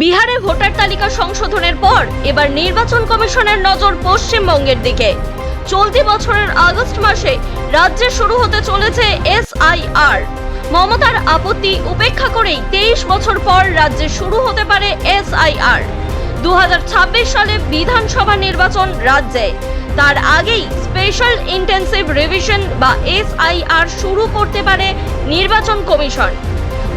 বিহারে ভোটার তালিকা সংশোধনের পর এবার নির্বাচন কমিশনের নজর পশ্চিমবঙ্গের দিকে। চলতি বছরের আগস্ট মাসে রাজ্যে শুরু হতে চলেছে এসআইআর। মমতার আপত্তি উপেক্ষা করেই তেইশ বছর পর রাজ্যে শুরু হতে পারে এসআইআর। দু হাজার ছাব্বিশ সালে বিধানসভা নির্বাচন রাজ্যে। তার আগেই স্পেশাল ইন্টেন্সিভ রিভিশন বা এসআইআর শুরু করতে পারে নির্বাচন কমিশন।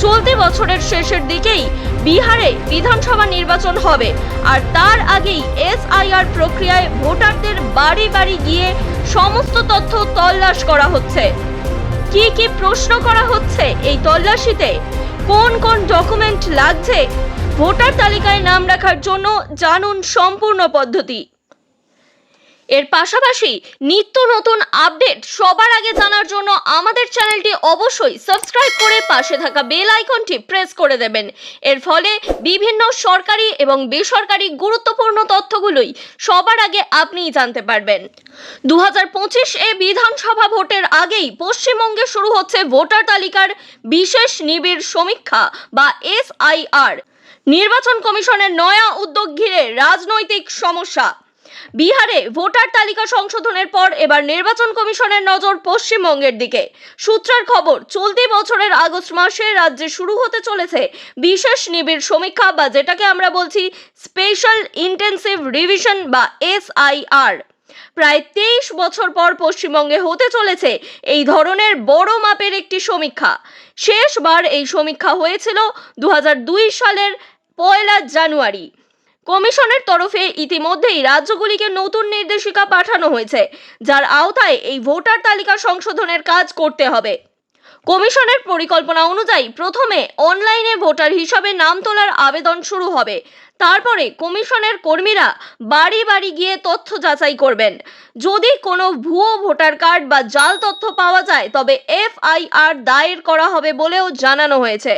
চলতি বছরের শেষের দিকেই বিহারে বিধানসভা নির্বাচন হবে। আর তার আগেই এসআইআর প্রক্রিয়ায় ভোটারদের বাড়ি বাড়ি গিয়ে সমস্ত তথ্য তল্লাশ করা হচ্ছে। কি কি প্রশ্ন করা হচ্ছে এই তল্লাশিতে? কোন কোন ডকুমেন্ট লাগছে? ভোটার তালিকায় নাম রাখার জন্য জানুন সম্পূর্ণ পদ্ধতি। এর পাশাপাশি নিত্য নতুন আপডেট সবার আগে জানার জন্য আমাদের চ্যানেলটি অবশ্যই সাবস্ক্রাইব করে পাশে থাকা বেল আইকনটি প্রেস করে দেবেন। এর ফলে বিভিন্ন সরকারি এবং বেসরকারি গুরুত্বপূর্ণ তথ্যগুলোই সবার আগে আপনিই জানতে পারবেন। দু হাজার পঁচিশ এ বিধানসভা ভোটের আগেই পশ্চিমবঙ্গে শুরু হচ্ছে ভোটার তালিকার বিশেষ নিবিড় সমীক্ষা বা এসআইআর। নির্বাচন কমিশনের নয়া উদ্যোগ ঘিরে রাজনৈতিক সমস্যা। বিহারে ভোটার তালিকা সংশোধনের পর এবার নির্বাচন কমিশনের নজর পশ্চিমবঙ্গের দিকে। সূত্রের খবর, চলতি বছরের আগস্ট মাসে রাজ্যে শুরু হতে চলেছে বিশেষ নিবিড় সমীক্ষা বা যেটাকে আমরা বলছি স্পেশাল ইন্টেন্সিভ রিভিশন বা এসআইআর। প্রায় তেইশ বছর পর পশ্চিমবঙ্গে হতে চলেছে এই ধরনের বড় মাপের একটি সমীক্ষা। শেষবার এই সমীক্ষা হয়েছিল দু হাজার দুই সালের পয়লা জানুয়ারি। কমিশনের তরফে ইতিমধ্যেই রাজ্যগুলিকে নতুন নির্দেশিকা পাঠানো হয়েছে, যার আওতায় এই ভোটার তালিকা সংশোধনের কাজ করতে হবে। কমিশনের পরিকল্পনা অনুযায়ী প্রথমে অনলাইনে ভোটার হিসাবে নাম তোলার আবেদন শুরু হবে। তারপরে কমিশনের কর্মীরা বাড়ি বাড়ি গিয়ে তথ্য যাচাই করবেন। যদি কোনো ভুয়ো ভোটার কার্ড বা জাল তথ্য পাওয়া যায়, তবে এফআইআর দায়ের করা হবে বলেও জানানো হয়েছে।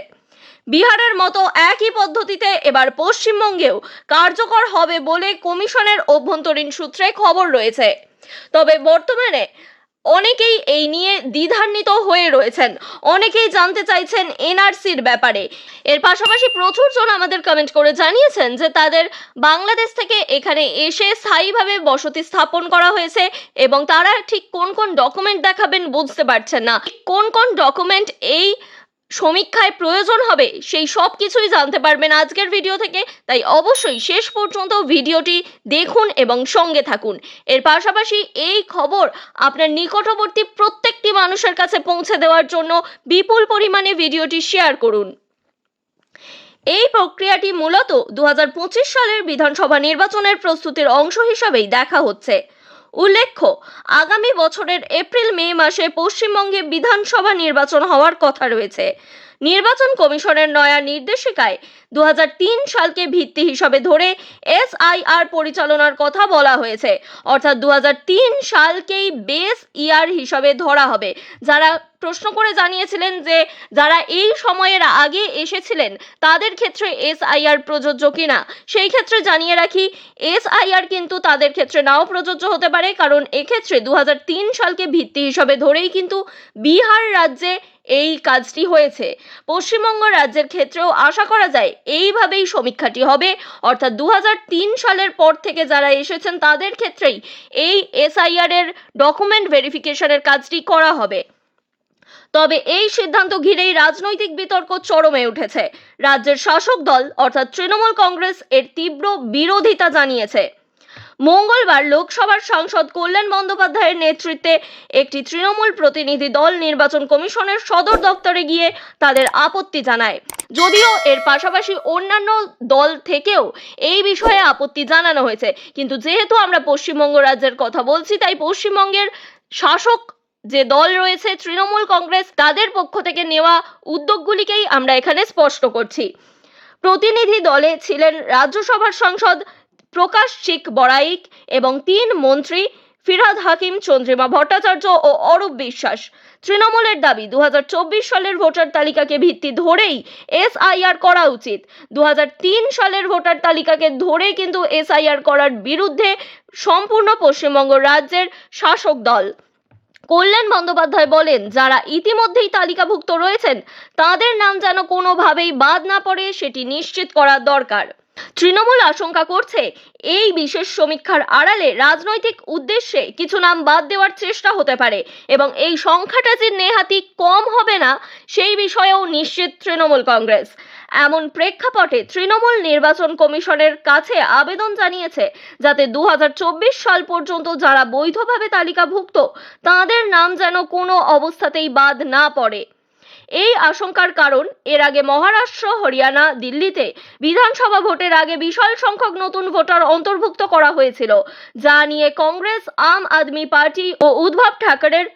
বিহারের মতো একই পদ্ধতিতে এবার পশ্চিমবঙ্গেও কার্যকর হবে বলে কমিশনের অভ্যন্তরীণ সূত্রে খবর রয়েছে। তবে বর্তমানে অনেকেই এই নিয়ে দ্বিধান্বিত হয়ে রয়েছেন। অনেকেই জানতে চাইছেন এনআরসির ব্যাপারে। এর পাশাপাশি প্রচুর জন আমাদের কমেন্ট করে জানিয়েছেন যে তাদের বাংলাদেশ থেকে এখানে এসে স্থায়ীভাবে বসতি স্থাপন করা হয়েছে এবং তারা ঠিক কোন কোন ডকুমেন্ট দেখাবেন বুঝতে পারছেন না। কোন কোন ডকুমেন্ট এই সমীক্ষায় প্রয়োজন হবে, সেই সব কিছুই জানতে পারবেন আজকের ভিডিও থেকে। তাই অবশ্যই শেষ পর্যন্ত ভিডিওটি দেখুন এবং সঙ্গে থাকুন। এর পাশাপাশি এই খবর আপনার নিকটবর্তী প্রত্যেকটি মানুষের কাছে পৌঁছে দেওয়ার জন্য বিপুল পরিমাণে ভিডিওটি শেয়ার করুন। এই প্রক্রিয়াটি মূলত দু হাজার পঁচিশ সালের বিধানসভা নির্বাচনের প্রস্তুতির অংশ হিসাবেই দেখা হচ্ছে। উল্লেখ্য আগামী বছরের এপ্রিল মে মাসে পশ্চিমবঙ্গে বিধানসভা নির্বাচন হওয়ার কথা রয়েছে। নির্বাচন কমিশনের নয়া নির্দেশিকায় দু হাজার তিন সালকে ভিত্তি হিসাবে ধরে এসআইআর পরিচালনার কথা বলা হয়েছে। অর্থাৎ দু হাজার তিন সালকেই বেস ইয়ার হিসাবে ধরা হবে। যারা প্রশ্ন করে জানিয়েছিলেন যে যারা এই সময়ের আগে এসেছিলেন, তাদের ক্ষেত্রে এসআইআর প্রযোজ্য কিনা, সেই ক্ষেত্রে জানিয়ে রাখি, এসআইআর কিন্তু তাদের ক্ষেত্রে নাও প্রযোজ্য হতে পারে। কারণ এক্ষেত্রে দু হাজার তিন সালকে ভিত্তি হিসাবে ধরেই কিন্তু বিহার রাজ্যে এই কাজটি হয়েছে। পশ্চিমবঙ্গ রাজ্যের ক্ষেত্রেও আশা করা যায় এইভাবেই সমীক্ষাটি হবে। অর্থাৎ দু হাজার তিন সালের পর থেকে যারা এসেছেন তাদের ক্ষেত্রেই এই এসআইআর এর ডকুমেন্ট ভেরিফিকেশনের কাজটি করা হবে। তবে এই সিদ্ধান্ত ঘিরেই রাজনৈতিক বিতর্ক চরমে উঠেছে। রাজ্যের শাসক দল, অর্থাৎ তৃণমূল কংগ্রেস, এর তীব্র বিরোধিতা জানিয়েছে। মঙ্গলবার লোকসভার সাংসদ কল্যাণ বন্দ্যোপাধ্যায়ের নেতৃত্বে একটি তৃণমূল প্রতিনিধি দল নির্বাচন কমিশনের সদর দপ্তরে গিয়ে তাদের আপত্তি জানায়। যদিও এর পাশাপাশি অন্যান্য দল থেকেও এই বিষয়ে আপত্তি জানানো হয়েছে। কিন্তু যেহেতু আমরা পশ্চিমবঙ্গ রাজ্যের কথা বলছি, তাই পশ্চিমবঙ্গের শাসক যে দল রয়েছে, তৃণমূল কংগ্রেস, তাদের পক্ষ থেকে নেওয়া উদ্যোগগুলিকেই আমরা এখানে স্পষ্ট করছি। প্রতিনিধি দলে ছিলেন রাজ্যসভার সাংসদ প্রকাশ, শিখ বড়াইক এবং তিন মন্ত্রী ফিরহাদ হাকিম, চন্দ্রিমা ভট্টাচার্য ও অরূপ বিশ্বাস। তৃণমূলের দাবি দু হাজার চব্বিশ সালের ভোটার তালিকাকে ভিত্তি ধরেই এসআইআর করা উচিত। দু হাজার তিন সালের ভোটার তালিকাকে ধরেই কিন্তু এসআইআর করার বিরুদ্ধে সম্পূর্ণ পশ্চিমবঙ্গ রাজ্যের শাসক দল। কল্যাণ বন্দ্যোপাধ্যায় বলেন, যারা ইতিমধ্যেই তালিকাভুক্ত রয়েছেন, তাদের নাম যেন কোনোভাবেই বাদ না পড়ে, সেটি নিশ্চিত করা দরকার। তৃণমূল আশঙ্কা করছে এই বিশেষ সমীক্ষার আড়ালে রাজনৈতিক উদ্দেশ্যে কিছু নাম বাদ দেওয়ার চেষ্টা হতে পারে এবং এই সংখ্যাটা যে নেহাতি কম হবে না, সেই বিষয়েও নিশ্চিত তৃণমূল কংগ্রেস। এমন প্রেক্ষাপটে তৃণমূল নির্বাচন কমিশনের কাছে আবেদন জানিয়েছে যাতে দু হাজার চব্বিশ সাল পর্যন্ত যারা বৈধভাবে তালিকাভুক্ত, তাদের নাম যেন কোনো অবস্থাতেই বাদ না পড়ে। এই আশঙ্কার কারণ, এর আগে মহারাষ্ট্র, হরিয়ানা, দিল্লিতে বিধানসভা ভোটের আগে বিশাল সংখ্যক নতুন ভোটার অন্তর্ভুক্ত করা হয়েছিল, যা নিয়ে কংগ্রেস, আম আদমি পার্টি ও উদ্ধব ঠাকরের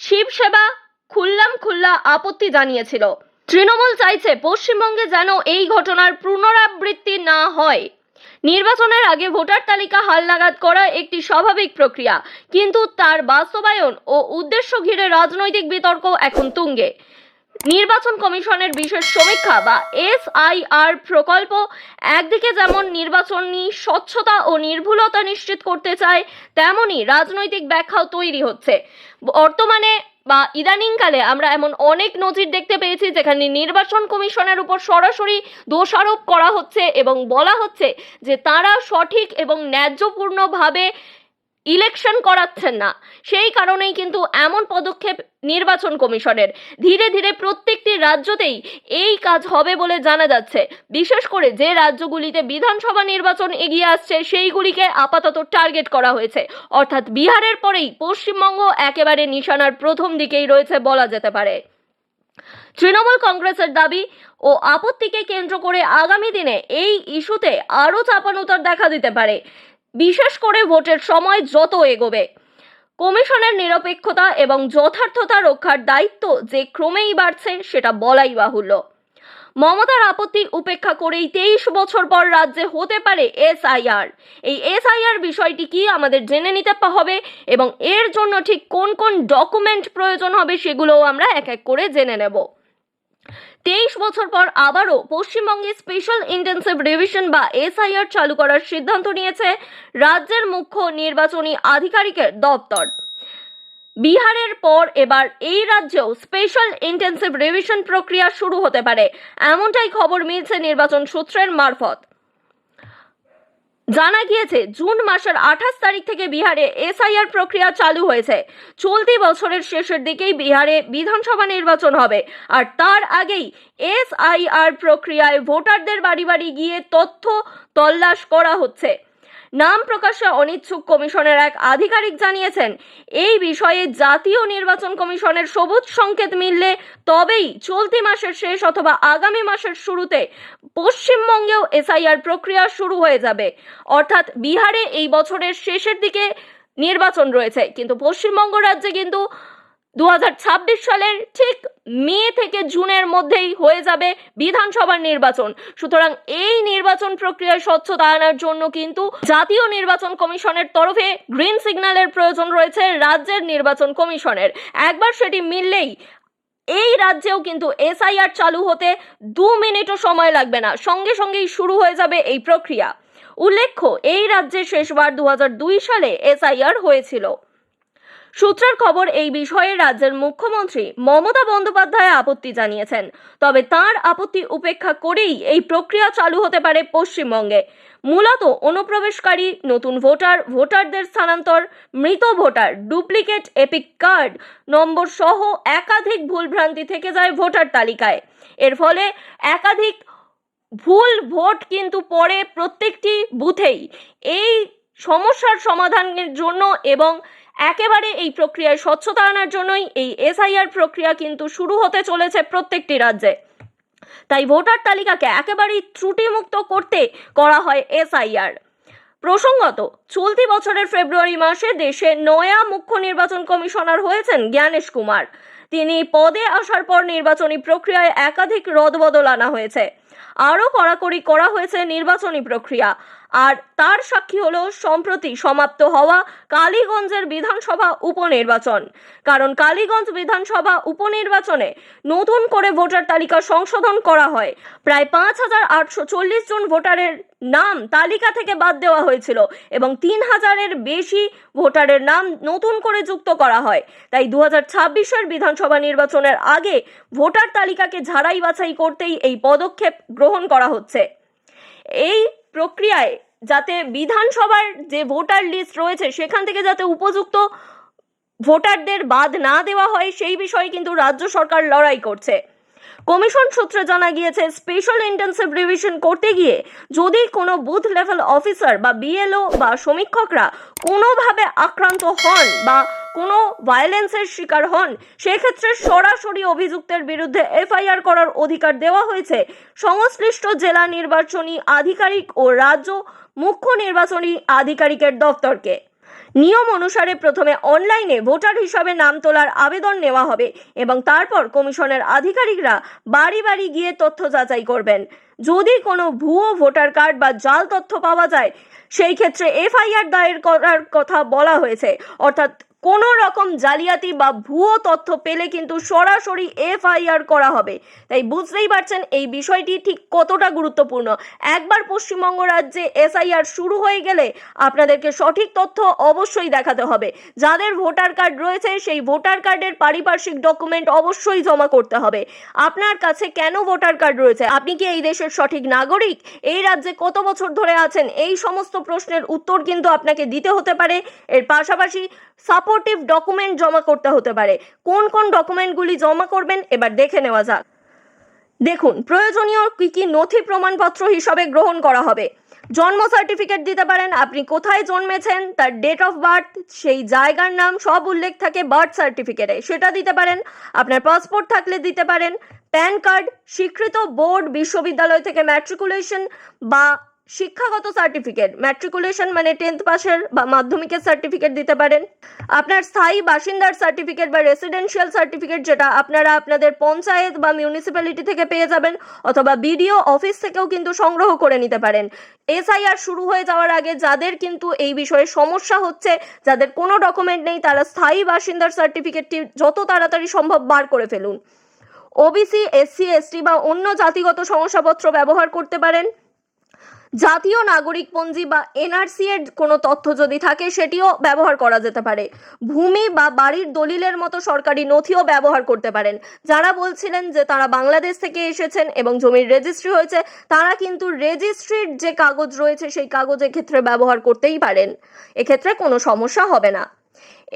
শিবসেবা খুল্লাম খুল্লা আপত্তি জানিয়েছিল। তৃণমূল চাইছে পশ্চিমবঙ্গে যেন এই ঘটনার পুনরাবৃত্তি না হয়। নির্বাচনের আগে ভোটার তালিকা হালনাগাদ করা একটি স্বাভাবিক প্রক্রিয়া, কিন্তু তার বাস্তবায়ন ও উদ্দেশ্য ঘিরে রাজনৈতিক বিতর্ক এখন তুঙ্গে। নির্বাচন কমিশনের বিশেষ সমীক্ষা বা এসআইআর প্রকল্প, একদিকে যেমন নির্বাচনী স্বচ্ছতা ও নির্ভুলতা নিশ্চিত করতে চায় তেমনি রাজনৈতিক ব্যাখ্যাও তৈরি হচ্ছে। বর্তমানে বা ইদানিংকালে আমরা এমন অনেক নজির দেখতে পেয়েছি যেখানে নির্বাচন কমিশনের উপর সরাসরি দোষারোপ করা হচ্ছে এবং বলা হচ্ছে যে তারা সঠিক এবং ন্যায্যপূর্ণভাবে ইলেকশন করাচ্ছেন না। সেই কারণেই কিন্তু এমন পদক্ষেপ নির্বাচন কমিশনের। ধীরে ধীরে প্রত্যেকটি রাজ্যতেই এই কাজ হবে বলে জানা যাচ্ছে। বিশেষ করে যে রাজ্যগুলিতে বিধানসভা নির্বাচন এগিয়ে আসছে, সেইগুলিকে আপাতত টার্গেট করা হয়েছে। অর্থাৎ বিহারের পরেই পশ্চিমবঙ্গ একেবারে নিশানার প্রথম দিকেই রয়েছে বলা যেতে পারে। তৃণমূল কংগ্রেসের দাবি ও আপত্তিকে কেন্দ্র করে আগামী দিনে এই ইস্যুতে আরও চাপানুতার দেখা দিতে পারে। বিশেষ করে ভোটের সময় যত এগোবে। কমিশনের নিরপেক্ষতা এবং যথার্থতা রক্ষার দায়িত্ব যে ক্রমেই বাড়ছে, সেটা বলাই বাহুল্য। মমতার আপত্তি উপেক্ষা করেই তেইশ বছর পর রাজ্যে হতে পারে এসআইআর। এই এসআইআর বিষয়টি কি আমাদের জেনে নিতে হবে এবং এর জন্য ঠিক কোন কোন ডকুমেন্ট প্রয়োজন হবে সেগুলোও আমরা এক এক করে জেনে নেব। তেইশ বছর পর আবারও পশ্চিমবঙ্গে স্পেশাল ইন্টেন্সিভ রিভিশন বা এসআইআর চালু করার সিদ্ধান্ত নিয়েছে রাজ্যের মুখ্য নির্বাচনী আধিকারিকের দপ্তর। বিহারের পর এবার এই রাজ্যেও স্পেশাল ইন্টেন্সিভ রিভিশন প্রক্রিয়া শুরু হতে পারে। এমনটাই খবর মিলছে নির্বাচন সূত্রের মারফত। জানা গিয়েছে, জুন মাসের আঠাশ তারিখ থেকে বিহারে এসআইআর প্রক্রিয়া চালু হয়েছে। চলতি বছরের শেষের দিকেই বিহারে বিধানসভা নির্বাচন হবে। আর তার আগেই এসআইআর প্রক্রিয়ায় ভোটারদের বাড়ি বাড়ি গিয়ে তথ্য তল্লাশ করা হচ্ছে। নাম প্রকাশে অনিচ্ছুক কমিশনের এক আধিকারিক জানিয়েছেন, এই বিষয়ে জাতীয় নির্বাচন কমিশনের সবুজ সংকেত মিললে তবেই চলতি মাসের শেষ অথবা আগামী মাসের শুরুতে পশ্চিমবঙ্গেও এসআইআর প্রক্রিয়া শুরু হয়ে যাবে। অর্থাৎ বিহারে এই বছরের শেষের দিকে নির্বাচন রয়েছে, কিন্তু পশ্চিমবঙ্গ রাজ্যে কিন্তু দু হাজার ছাব্বিশ সালের ঠিক মে থেকে জুনের মধ্যেই হয়ে যাবে বিধানসভার নির্বাচন। সুতরাং এই নির্বাচন প্রক্রিয়ায় স্বচ্ছতা আনার জন্য কিন্তু জাতীয় নির্বাচন কমিশনের তরফে গ্রিন সিগন্যালের প্রয়োজন রয়েছে রাজ্যের নির্বাচন কমিশনের। একবার সেটি মিললেই এই রাজ্যেও কিন্তু এসআইআর চালু হতে দু মিনিটও সময় লাগবে না। সঙ্গে সঙ্গেই শুরু হয়ে যাবে এই প্রক্রিয়া। উল্লেখ্য, এই রাজ্যে শেষবার দু হাজার দুই সালে এসআইআর হয়েছিল। সূত্রের খবর, এই বিষয়ে রাজ্যের মুখ্যমন্ত্রী মমতা বন্দ্যোপাধ্যায় আপত্তি জানিয়েছেন। তবে তার আপত্তি উপেক্ষা করেই এই প্রক্রিয়া চালু হতে পারে পশ্চিমবঙ্গে। মূলত অনুপ্রবেশকারী, নতুন ভোটার, ভোটারদের স্থানান্তর, মৃত voter, duplicate EPIC card number সহ একাধিক ভুলভ্রান্তি থেকে যায় ভোটার তালিকায়। এর ফলে একাধিক ভুল ভোট কিন্তু পড়ে প্রত্যেকটি বুথেই। এই সমস্যার সমাধানের জন্য এবং একেবারে এই প্রক্রিয়ায় স্বচ্ছতা আনার জন্যই এই এসআইআর প্রক্রিয়া কিন্তু শুরু হতে চলেছে প্রত্যেকটি রাজ্যে। তাই ভোটার তালিকাকে একেবারেই ত্রুটিমুক্ত করতে করা হয় এসআইআর। প্রসঙ্গত, চলতি বছরের ফেব্রুয়ারি মাসে দেশে নয়া মুখ্য নির্বাচন কমিশনার হয়েছেন জ্ঞানেশ কুমার। তিনি পদে আসার পর নির্বাচনী প্রক্রিয়ায় একাধিক রদবদল আনা হয়েছে। আরও কড়াকড়ি করা হয়েছে নির্বাচনী প্রক্রিয়া। আর তার সাক্ষী হলো সম্প্রতি সমাপ্ত হওয়া কালীগঞ্জের বিধানসভা উপনির্বাচন। কারণ কালীগঞ্জ বিধানসভা উপনির্বাচনে নতুন করে ভোটার তালিকা সংশোধন করা হয়। প্রায় পাঁচ হাজার আটশো চল্লিশ জন ভোটারের নাম তালিকা থেকে বাদ দেওয়া হয়েছিল এবং তিন হাজারের বেশি ভোটারের নাম নতুন করে যুক্ত করা হয়। তাই দু হাজার বিধানসভা নির্বাচনের আগে ভোটার তালিকাকে ঝাড়াই বাছাই করতেই এই পদক্ষেপ গ্রহণ করা হচ্ছে। এই প্রক্রিয়ায় যাতে বিধানসভার যে ভোটার লিস্ট রয়েছে, সেখান থেকে যাতে উপযুক্ত ভোটারদের বাদ না দেওয়া হয়, সেই বিষয়ে কিন্তু রাজ্য সরকার লড়াই করছে। কমিশন সূত্রে জানা গিয়েছে স্পেশাল ইন্টেন্সিভ রিভিশন করতে গিয়ে যদি কোনো বুথ লেভেল অফিসার বা বিএলও বা সমীক্ষকরা কোনোভাবে আক্রান্ত হন বা কোনো ভায়োলেন্সের শিকার হন। সেক্ষেত্রে সরাসরি অভিযুক্তের বিরুদ্ধে এফআইআর করার অধিকার দেওয়া হয়েছে। সংশ্লিষ্ট জেলা নির্বাচনী আধিকারিক ও রাজ্য মুখ্য নির্বাচনী আধিকারিকের দপ্তরকে। নিয়ম অনুসারে প্রথমে অনলাইনে ভোটার হিসাবে নাম তোলার আবেদন নেওয়া হবে এবং তারপর কমিশনের আধিকারিকরা বাড়ি বাড়ি গিয়ে তথ্য যাচাই করবেন। যদি কোনো ভুয়ো ভোটার কার্ড বা জাল তথ্য পাওয়া যায়, সেই ক্ষেত্রে এফআইআর দায়ের করার কথা বলা হয়েছে। অর্থাৎ কোনো রকম জালিয়াতি বা ভুয়ো তথ্য পেলে কিন্তু সরাসরি এফআইআর করা হবে। তাই বুঝতেই পারছেন এই বিষয়টি ঠিক কতটা গুরুত্বপূর্ণ। একবার পশ্চিমবঙ্গ রাজ্যে এসআইআর শুরু হয়ে গেলে আপনাদেরকে সঠিক তথ্য অবশ্যই দেখাতে হবে। যাদের ভোটার কার্ড রয়েছে, সেই ভোটার কার্ডের পারিপার্শ্বিক ডকুমেন্ট অবশ্যই জমা করতে হবে। আপনার কাছে কেন ভোটার কার্ড রয়েছে? আপনি কি এই দেশের সঠিক নাগরিক? এই রাজ্যে কত বছর ধরে আছেন? এই সমস্ত প্রশ্নের উত্তর কিন্তু আপনাকে দিতে হতে পারে। এর পাশাপাশি সাপোর্টিভ ডকুমেন্ট জমা করতে হতে পারে। কোন কোন ডকুমেন্টগুলি জমা করবেন, এবার দেখে নেওয়া যাক। দেখুন, প্রয়োজনীয় কি কি নথি প্রমাণপত্র হিসাবে গ্রহণ করা হবে। জন্ম সার্টিফিকেট দিতে পারেন, আপনি কোথায় জন্মেছেন, তার ডেট অফ বার্থ সেই জায়গার নাম, সব উল্লেখ থাকে বার্থ সার্টিফিকেটে সেটা দিতে পারেন, আপনার পাসপোর্ট থাকলে দিতে পারেন প্যান কার্ড স্বীকৃত বোর্ড বিশ্ববিদ্যালয় থেকে ম্যাট্রিকুলেশন বা শিক্ষাগত সার্টিফিকেট ম্যাট্রিকুলেশন মানে টেন্থ পাসের বা মাধ্যমিকের সার্টিফিকেট দিতে পারেন। আপনার স্থায়ী বাসিন্দার সার্টিফিকেট বা রেসিডেন্সিয়াল সার্টিফিকেট যেটা আপনারা আপনাদের পঞ্চায়েত বা মিউনিসিপ্যালিটি থেকে পেয়ে যাবেন, অথবা বিডিও অফিস থেকেও কিন্তু সংগ্রহ করে নিতে পারেন। এসআইআর শুরু হয়ে যাওয়ার আগে যাদের কিন্তু এই বিষয়ে সমস্যা হচ্ছে, যাদের কোনো ডকুমেন্ট নেই, তারা স্থায়ী বাসিন্দার সার্টিফিকেটটি যত তাড়াতাড়ি সম্ভব বার করে ফেলুন। ওবিসি, এসসি, এসটি বা অন্য জাতিগত শংসাপত্র ব্যবহার করতে পারেন। জাতীয় নাগরিক পঞ্জি বা এনআরসি এর কোনো তথ্য যদি থাকে, সেটিও ব্যবহার করা যেতে পারে। ভূমি বা বাড়ির দলিলের মতো সরকারি নথিও ব্যবহার করতে পারেন। যারা বলছিলেন যে তারা বাংলাদেশ থেকে এসেছেন এবং জমির রেজিস্ট্রি হয়েছে, তারা কিন্তু রেজিস্ট্রির যে কাগজ রয়েছে, সেই কাগজের ক্ষেত্রে ব্যবহার করতেই পারেন। এক্ষেত্রে কোনো সমস্যা হবে না।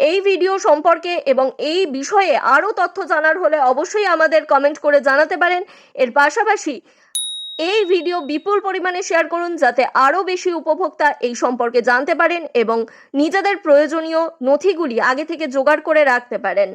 এই ভিডিও সম্পর্কে এবং এই বিষয়ে আরও তথ্য জানার হলে অবশ্যই আমাদের কমেন্ট করে জানাতে পারেন। এর পাশাপাশি এই ভিডিও বিপুল পরিমাণে শেয়ার করুন যাতে আরও বেশি উপভোক্তা এই সম্পর্কে জানতে পারেন এবং নিজেদের প্রয়োজনীয় নথিগুলি আগে থেকে জোগাড় করে রাখতে পারেন।